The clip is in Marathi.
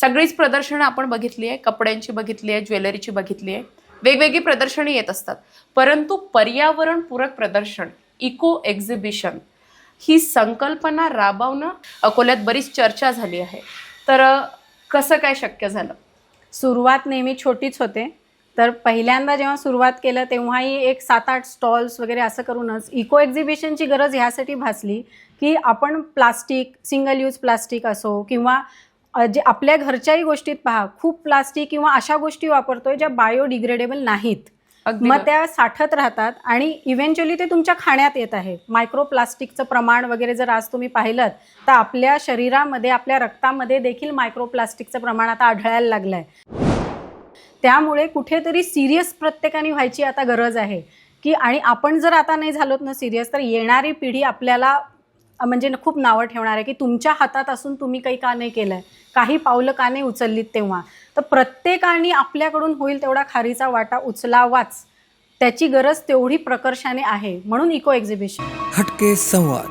सगळीच प्रदर्शनं आपण बघितली आहे कपड्यांची बघितली आहे ज्वेलरीची बघितली आहे. वेगवेगळी प्रदर्शनं येत असतात. परंतु पर्यावरणपूरक प्रदर्शन इको एक्झिबिशन ही संकल्पना राबवणं अकोल्यात बरीच चर्चा झाली आहे. तर कसं काय शक्य झालं? सुरुवात नेहमी छोटीच होते. तर पहिल्यांदा जेव्हा सुरुवात केलं तेव्हाही एक सात आठ स्टॉल्स वगैरे असं करूनच इको एक्झिबिशनची गरज ह्यासाठी भासली की आपण प्लास्टिक सिंगल यूज प्लास्टिक असो किंवा जे आपल्या घरच्याही गोष्टीत पहा खूप प्लास्टिक किंवा अशा गोष्टी वापरतोय ज्या बायोडिग्रेडेबल नाहीत. मग. त्या साठत राहतात आणि इव्हेंच्युअली ते तुमच्या खाण्यात येत आहे. मायक्रो प्लास्टिकचं प्रमाण वगैरे जर आज तुम्ही पाहिलं तर आपल्या शरीरामध्ये आपल्या रक्तामध्ये देखील मायक्रो प्लास्टिकचं प्रमाण आता आढळायला लागलं आहे त्यामुळे कुठेतरी सिरियस प्रत्येकाने व्हायची आता गरज आहे. की आणि आपण जर आता नाही झालोत ना सिरियस तर येणारी पिढी आपल्याला म्हणजे खूप नावं ठेवणार आहे की तुमच्या हातात असून तुम्ही काही का नाही केलं आहे काही पावलं का नाही उचललीत तेव्हा. तर प्रत्येकाने आपल्याकडून होईल तेवढा खारीचा वाटा उचलावाच. त्याची गरज तेवढी प्रकर्षाने आहे. म्हणून इको एक्झिबिशन. हटके संवाद.